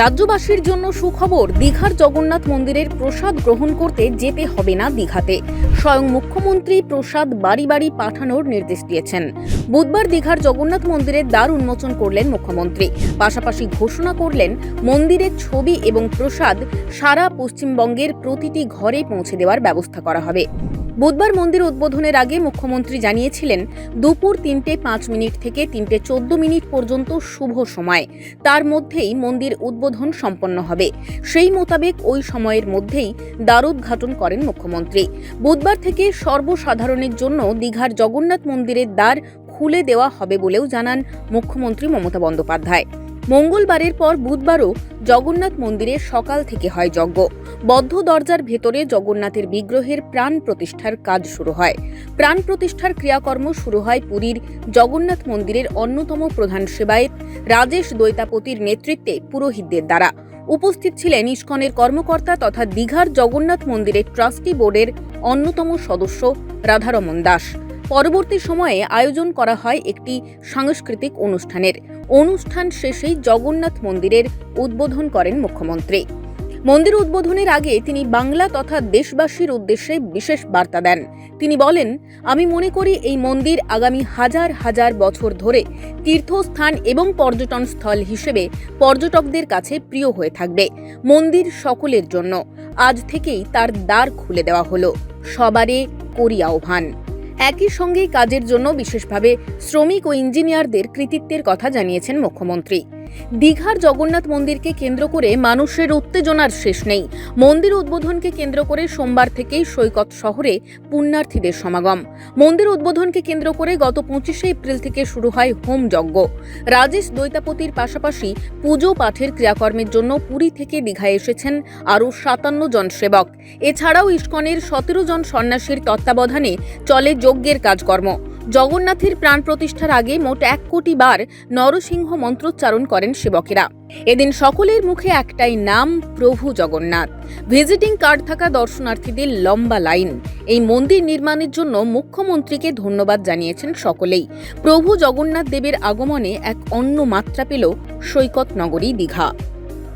রাজ্যবাসীর জন্য সুখবর, দীঘার জগন্নাথ মন্দিরের প্রসাদ গ্রহণ করতে যেতে হবে না দীঘাতে। স্বয়ং মুখ্যমন্ত্রী প্রসাদ বাড়ি বাড়ি পাঠানোর নির্দেশ দিয়েছেন। বুধবার দীঘার জগন্নাথ মন্দিরের দ্বার উন্মোচন করলেন মুখ্যমন্ত্রী। পাশাপাশি ঘোষণা করলেন, মন্দিরের ছবি এবং প্রসাদ সারা পশ্চিমবঙ্গের প্রতিটি ঘরে পৌঁছে দেওয়ার ব্যবস্থা করা হবে। বুধবার মন্দির উদ্বোধনের আগে মুখ্যমন্ত্রী জানিয়েছিলেন, দুপুর তিনটে পাঁচ মিনিট থেকে তিনটে চোদ্দ মিনিট পর্যন্ত শুভ সময়। তার মধ্যেই মন্দির উদ্বোধন সম্পন্ন হবে। সেই মোতাবেক ওই সময়ের মধ্যেই দ্বারোদ্ঘাটন করেন মুখ্যমন্ত্রী। বুধবার থেকে সর্বসাধারণের জন্য দীঘার জগন্নাথ মন্দিরের দ্বার খুলে দেওয়া হবে বলেও জানান মুখ্যমন্ত্রী মমতা বন্দ্যোপাধ্যায়। মঙ্গলবারের পর বুধবারও জগন্নাথ মন্দিরে সকাল থেকে হয় যজ্ঞ। বদ্ধ দরজার ভেতরে জগন্নাথের বিগ্রহের প্রাণ প্রতিষ্ঠার কাজ শুরু হয়। প্রাণ প্রতিষ্ঠার ক্রিয়াকর্ম শুরু হয় পুরীর জগন্নাথ মন্দিরের অন্যতম প্রধান সেবায়েত রাজেশ দৈতাপতির নেতৃত্বে পুরোহিতদের দ্বারা। উপস্থিত ছিলেন ইস্কনের কর্মকর্তা তথা দীঘার জগন্নাথ মন্দিরের ট্রাস্টি বোর্ডের অন্যতম সদস্য রাধারমন দাস। পরবর্তী সময়ে আয়োজন করা হয় একটি সাংস্কৃতিক অনুষ্ঠানের। অনুষ্ঠান শেষেই জগন্নাথ মন্দিরের উদ্বোধন করেন মুখ্যমন্ত্রী। মন্দির উদ্বোধনের আগে তিনি বাংলা তথা দেশবাসীর উদ্দেশ্যে বিশেষ বার্তা দেন। তিনি বলেন, আমি মনে করি এই মন্দির আগামী হাজার হাজার বছর ধরে তীর্থস্থান এবং পর্যটন স্থল হিসেবে পর্যটকদের কাছে প্রিয় হয়ে থাকবে। মন্দির সকলের জন্য। আজ থেকেই তার দ্বার খুলে দেওয়া হলো। সবারে করি আহ্বান। একই সঙ্গে কাজের জন্য বিশেষভাবে শ্রমিক ও ইঞ্জিনিয়ারদের কৃতিত্বের কথা জানিয়েছেন মুখ্যমন্ত্রী। দীঘার জগন্নাথ মন্দিরকে কেন্দ্র করে মানুষের উত্তেজনার শেষ নেই। মন্দির উদ্বোধনকে কেন্দ্র করে সোমবার থেকেই সৈকত শহরে পুণ্যার্থীদের সমাগম। মন্দির উদ্বোধনকে কেন্দ্র করে গত পঁচিশে এপ্রিল থেকে শুরু হয় হোম যজ্ঞ। রাজেশ দৈতাপতির পাশাপাশি পুজো পাঠের ক্রিয়াকর্মের জন্য পুরী থেকে দীঘায় এসেছেন আরও সাতান্ন জন সেবক। এছাড়াও ইস্কনের সতেরো জন সন্ন্যাসীর তত্ত্বাবধানে চলে যজ্ঞের কাজকর্ম। জগন্নাথের প্রাণ প্রতিষ্ঠার আগে মোট এক কোটি বার নরসিংহ মন্ত্রোচ্চারণ করেন সেবকেরা। এদিন সকলের মুখে একটাই নাম, প্রভু জগন্নাথ। ভিজিটিং কার্ড থাকা দর্শনার্থীদের লম্বা লাইন। এই মন্দির নির্মাণের জন্য মুখ্যমন্ত্রীকে ধন্যবাদ জানিয়েছেন সকলেই। প্রভু জগন্নাথ দেবের আগমনে এক অন্য মাত্রা পেল সৈকত নগরী দীঘা।